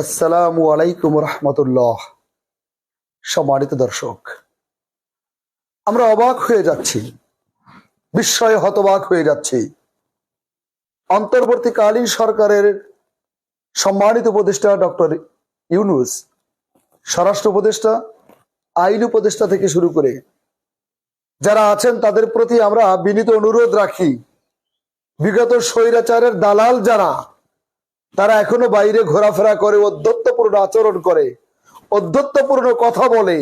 আসসালামু আলাইকুম রহমতুল্লাহ। সম্মানিত দর্শক, আমরা অবাক হয়ে যাচ্ছি, বিস্ময়ে হতবাক হয়ে যাচ্ছি। অন্তর্বর্তীকালীন সরকারের সম্মানিত উপদেষ্টা ডক্টর ইউনুস, স্বরাষ্ট্র উপদেষ্টা, আইন উপদেষ্টা থেকে শুরু করে যারা আছেন, তাদের প্রতি আমরা বিনীত অনুরোধ রাখি। বিগত স্বৈরাচারের দালাল যারা তারা এখনও বাইরে ঘোরাফেরা করে অধ্যত্বপূর্ণ আচরণ করে। অধ্যত্বপূর্ণ কথা বলে।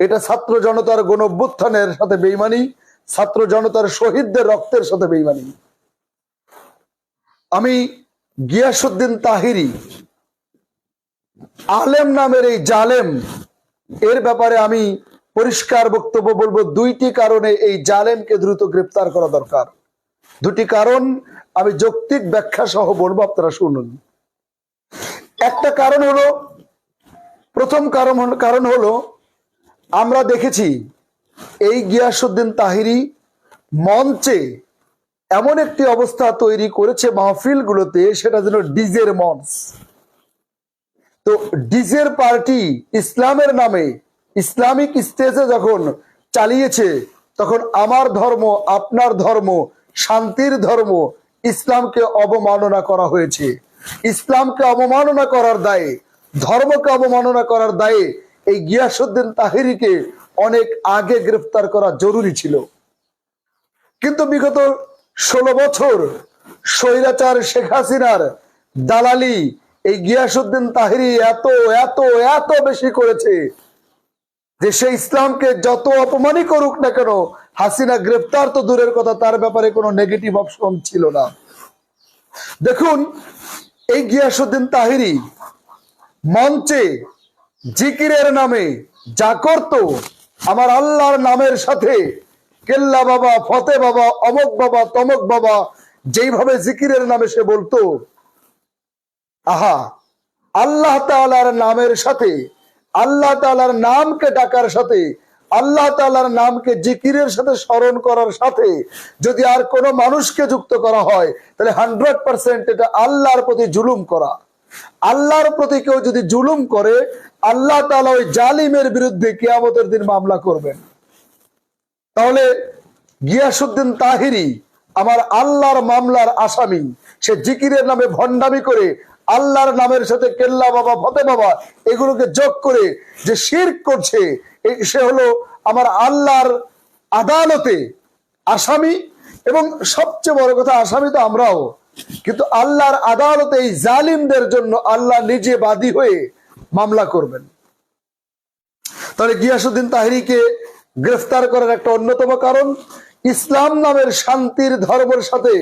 এটা ছাত্র জনতার গণ অভ্যুত্থানের সাথে বেইমানি, ছাত্র জনতার শহীদদের রক্তের সাথে বেইমানি। আমি গিয়াসুদ্দিন তাহিরি, আলেম নামের এই জালেম, এর ব্যাপারে আমি পরিষ্কার বক্তব্য বলব। দুইটি কারণে এই জালেমকে দ্রুত গ্রেপ্তার করা দরকার। দুটি কারণ আমি যৌক্তিক ব্যাখ্যা সহ বলব, আপনারা শুনুন। একটা কারণ হলো, প্রথম কারণ কারণ হলো, আমরা দেখেছি এই গিয়াসুদ্দিন তাহিরি মঞ্চে এমন একটি অবস্থা তৈরি করেছে মাহফিলগুলোতে, সেটা যেন ডিজের মঞ্চ। তো ডিজের পার্টি ইসলামের নামে, ইসলামিক স্টেজে যখন চালিয়েছে, তখন আমার ধর্ম, আপনার ধর্ম শান্তির ধর্ম ইসলামকে অবমাননা করা হয়েছে। ইসলামকে অবমাননা করার দায়ে, ধর্মকে অবমাননা করার দায়ে এই গিয়াসুদ্দিন তাহিরিকে অনেক আগে গ্রেফতার করা জরুরি ছিল। কিন্তু বিগত ষোলো বছর স্বৈরাচার শেখ হাসিনার দালালি এই গিয়াসুদ্দিন তাহিরি এত এত এত বেশি করেছে যে সে ইসলামকে যত অপমানই করুক না কেন হাসিনা গ্রেফতার তো দূরের কথা, তার ব্যাপারে কোনো নেগেটিভ অপশন ছিল না। দেখুন, এই গিয়াসুদ্দিন তাহিরি মঞ্চে জিকিরের নামে যা করত, আমার আল্লাহর নামের সাথে কেল্লা বাবা, ফতে বাবা, অমক বাবা, তমক বাবা, যেইভাবে জিকিরের নামে সে বলতো, আহা, আল্লাহ তাআলার নামের সাথে, আল্লাহ তাআলার নামকে ডাকার সাথে আল্লাহ তাআলার নামকে জিকিরের সাথে স্মরণ করার সাথে যদি আর কোনো মানুষকে যুক্ত করা হয়, তাহলে হান্ড্রেড পার্সেন্ট এটা আল্লাহর প্রতি জুলুম করা। আল্লাহর প্রতি কেউ যদি জুলুম করে, আল্লাহ তাআলা ওই জালিমের বিরুদ্ধে কিয়ামতের দিন মামলা করবেন। তাহলে গিয়াসুদ্দিন তাহিরি, আমার আল্লাহর মামলার আসামি, সে জিকিরের নামে ভণ্ডামি করে আল্লাহর নামের সাথে কেল্লা বাবা ফতে বাবা, এগুলোকে যোগ করে যে শির করছে সে হলো আমার আল্লাহর আদালতে আসামি। এবং সবচেয়ে বড় কথা, আসামি তো আমরাও। কিন্তু আল্লাহর আদালতে এই জালিমদের জন্য আল্লাহ নিজে বাদী হয়ে মামলা করবেন। তাহলে গিয়াসুদ্দিন তাহিরিকে গ্রেফতার করার একটা অন্যতম কারণ, ইসলাম নামের শান্তির ধর্মের সাথে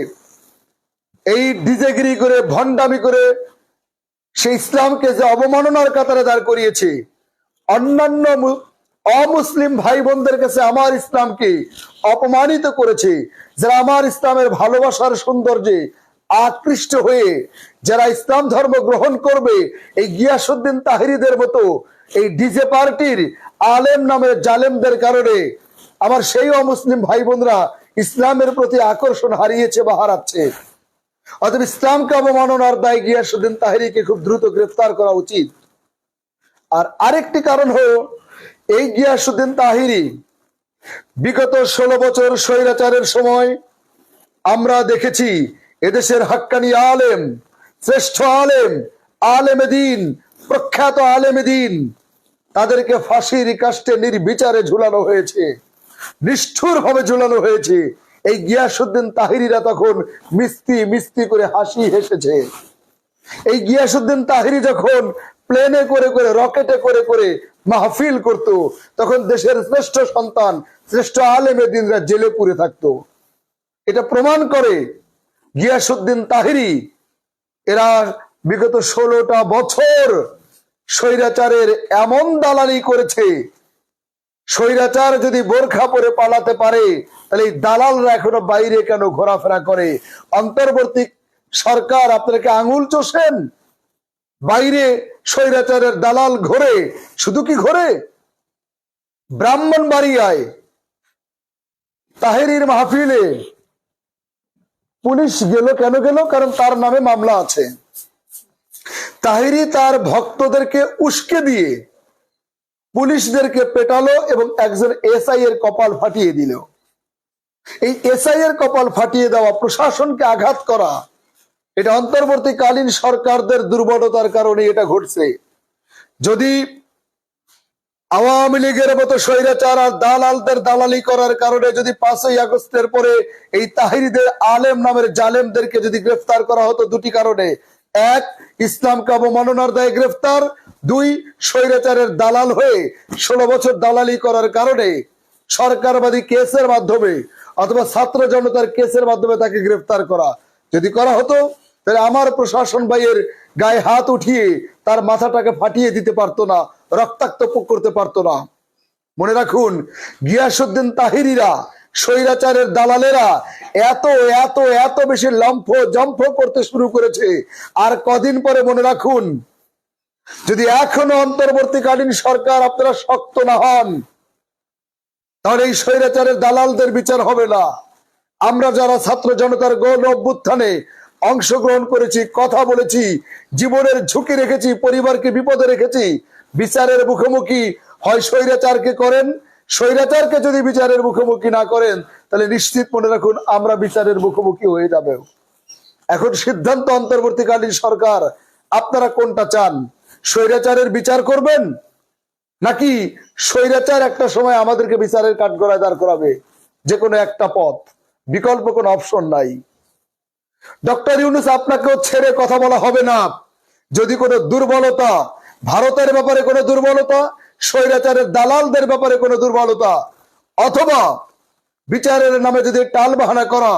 এই ডিজেগিরি করে, ভণ্ডামি করে সে ইসলামকে যে অবমাননার কাতারে দাঁড় করিয়েছে, অন্যান্য অমুসলিম ভাই বোনদের কাছে আমার ইসলামকে অপমানিত করেছে, যারা আমার ইসলামের ভালোবাসার সৌন্দর্যে আকৃষ্ট হয়ে, যারা ইসলাম ধর্ম গ্রহণ করবে, এই গিয়াসুদ্দিন তাহিরিদের মতো এই ডিজে পার্টির আলেম নামের জালেমদের কারণে আমার সেই অমুসলিম ভাই বোনরা ইসলামের প্রতি আকর্ষণ হারিয়েছে বা হারাচ্ছে। অতএব ইসলামকে অবমাননার দায় গিয়াসুদ্দিন তাহিরিকে খুব দ্রুত গ্রেফতার করা উচিত। আর আরেকটি কারণ হলো, এই গিয়াসুদ্দিন তাহিরি বিগত ষোলো বছর স্বৈরাচারের সময় আমরা দেখেছি এদেশের হাক্কানি আলেম, শ্রেষ্ঠ আলেম, আলেমে দিন, প্রখ্যাত আলেমে দিন, তাদেরকে ফাঁসির কাষ্টে নির্বিচারে ঝুলানো হয়েছে নিষ্ঠুর ভাবে ঝুলানো হয়েছে। এই গিয়াসুদ্দিন তাহিরিরা তখন মিস্তি মিস্তি করে হাসি হেসেছে। এই গিয়াসুদ্দিন তাহিরি যখন প্লেনে করে করে, রকেটে করে করে মাহফিল করত, তখন দেশের শ্রেষ্ঠ সন্তান, শ্রেষ্ঠ আলেমে দিনরা জেলে পুরে থাকতো। এটা প্রমাণ করে গিয়াসুদ্দিন তাহিরি, এরা বিগত ষোলোটা বছর স্বৈরাচারের এমন দালালি করেছে স্বৈরাচার যদি বোরখা পরে পালাতে পারে, তাহলে এই দালালরা এখনও বাইরে কেন ঘোরাফেরা করে? অন্তর্বর্তী সরকার আপনাকে আঙুল চষেন। বাইরে স্বৈরাচারের দালাল ঘোরে। শুধু কি ঘোরে? ব্রাহ্মণ বাড়িয়ায় তাহেরির মাহফিলে। পুলিশ গেল কেন গেল? কারণ তার নামে মামলা আছে। তাহিরি তার ভক্তদেরকে উস্কে দিয়ে পুলিশদেরকে পেটালো এবং একজন এসআই এর কপাল ফাটিয়ে দিল। এই এসআই এর কপাল ফাটিয়ে দেওয়া প্রশাসনকে আঘাত করা, এটা অন্তর্বর্তীকালীন সরকারদের দুর্বলতার কারণে এটা ঘটছে। যদি আওয়ামী লীগের মতো স্বৈরাচার আর দালালদের দালালি করার কারণে যদি পাঁচই আগস্টের পরে এই তাহিরিদের আলেম নামের জালেমদেরকে যদি গ্রেফতার করা হতো দুটি কারণে, এক, ইসলামকে অবমাননার দায়ে গ্রেফতার দুই স্বৈরাচারের দালাল হয়ে ষোলো বছর দালালি করার কারণে সরকারবাদী কেসের মাধ্যমে অথবা ছাত্র জনতার কেসের মাধ্যমে তাকে গ্রেফতার করা। যদি করা হতো, তাহলে আমার প্রশাসন ভাইয়ের গায়ে হাত উঠিয়ে তার মাথাটাকে ফাটিয়ে দিতে পারতো না, রক্তাক্ত করতে পারতো না। মনে রাখুন গিয়াসুদ্দিন তাহিরিরা, স্বৈরাচারের দালালেরা এত এত এত বেশি লম্ফ জম্ফ করতে শুরু করেছে। আর কদিন পরে মনে রাখুন যদি এখনও অন্তর্বর্তীকালীন সরকার আপনারা শক্ত না হন, তাহলে এই স্বৈরাচারের দালালদের বিচার হবে না। আমরা যারা ছাত্র জনতার গৌর অভ্যুত্থানে অংশগ্রহণ করেছি, কথা বলেছি, জীবনের ঝুঁকি রেখেছি, পরিবারকে বিপদে রেখেছি, বিচারের মুখোমুখি হয় স্বৈরাচারকে করেন। স্বৈরাচারকে যদি বিচারের মুখোমুখি না করেন, তাহলে নিশ্চিত মনে রাখুন আমরা বিচারের মুখোমুখি হয়ে যাবে এখন সিদ্ধান্ত অন্তর্বর্তীকালীন সরকার, আপনারা কোনটা চান? স্বৈরাচারের বিচার করবেন? নাকি স্বৈরাচার একটা সময় আমাদেরকে বিচারের কাঠগড়ায় দাঁড় করাবে? যে কোনো একটা পথ। বিকল্প কোনো অপশন নাই। ডক্টর ইউনুস, আপনাকেও ছেড়ে কথা বলা হবে না। যদি কোনো দুর্বলতা, ভারতের ব্যাপারে কোনো দুর্বলতা, স্বৈরাচারের দালালদের ব্যাপারে কোনো দুর্বলতা, অথবা বিচারের নামে যদি টাল বাহানা করা,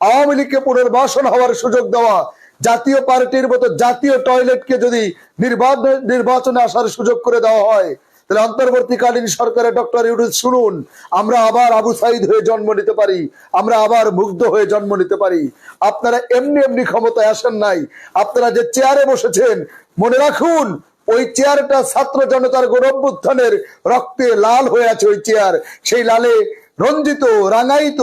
আওয়ামী লীগকে পুনর্বাসন হওয়ার সুযোগ দেওয়া জাতীয় পার্টির মতো জাতীয় টয়লেটকে যদি নির্বাচন আসার সুযোগ করে দেওয়া হয়, তাহলে অন্তর্বর্তীকালীন সরকারের ডক্টর ইউনুস শুনুন, আমরা আবার আবু সাইদ হয়ে জন্ম নিতে পারি, আমরা আবার মুগ্ধ হয়ে জন্ম নিতে পারি। আপনারা এমনি এমনি ক্ষমতায় আসেন নাই, আপনারা যে চেয়ারে বসেছেন, মনে রাখুন, ওই চেয়ারটা ছাত্র জনতার গৌরবোত্থানের রক্তে লাল হয়ে আছে ওই চেয়ার। সেই লালে রঞ্জিত রাঙায়িত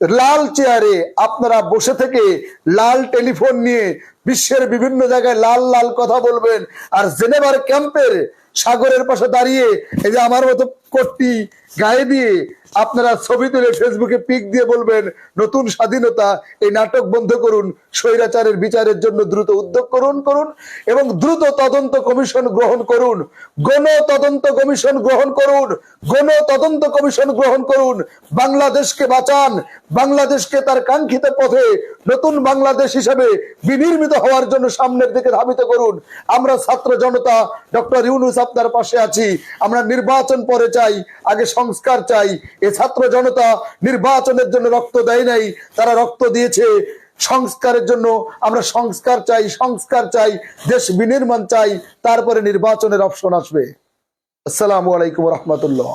লাল চেয়ারে আপনারা বসে থেকে লাল টেলিফোন নিয়ে বিশ্বের বিভিন্ন জায়গায় লাল লাল কথা বলবেন। আর জেনেভার ক্যাম্পের সাগরের পাশে দাঁড়িয়ে এই যে আমার মতো কোটটি গায়ে দিয়ে আপনারা ছবি তুলে ফেসবুকে পিক দিয়ে বলবেন, নতুন স্বাধীনতা, এই নাটক বন্ধ করুন, স্বৈরাচারের বিচারের জন্য দ্রুত উদ্যোগ করুন করুন, এবং দ্রুত তদন্ত কমিশন গ্রহণ করুন গণ তদন্ত কমিশন গ্রহণ করুন গণ তদন্ত কমিশন গ্রহণ করুন, বাংলাদেশকে বাঁচান, বাংলাদেশকে তার কাঙ্ক্ষিত পথে নতুন বাংলাদেশ হিসেবে বিনির্মিত হওয়ার জন্য সামনের দিকে ধাবিত করুন। আমরা ছাত্র জনতা, ডক্টর ইউনুস আপনার পাশে আছি, আমরা নির্বাচন পরে চাই, আগে সংস্কার চাই। এ ছাত্র জনতা নির্বাচনের জন্য রক্ত দেয় নাই, তারা রক্ত দিয়েছে। সংস্কারের জন্য আমরা সংস্কার চাই সংস্কার চাই, দেশ বিনির্মাণ চাই, তারপরে নির্বাচনের অপশন আসবে। আসসালামু আলাইকুম রহমতুল্লাহ।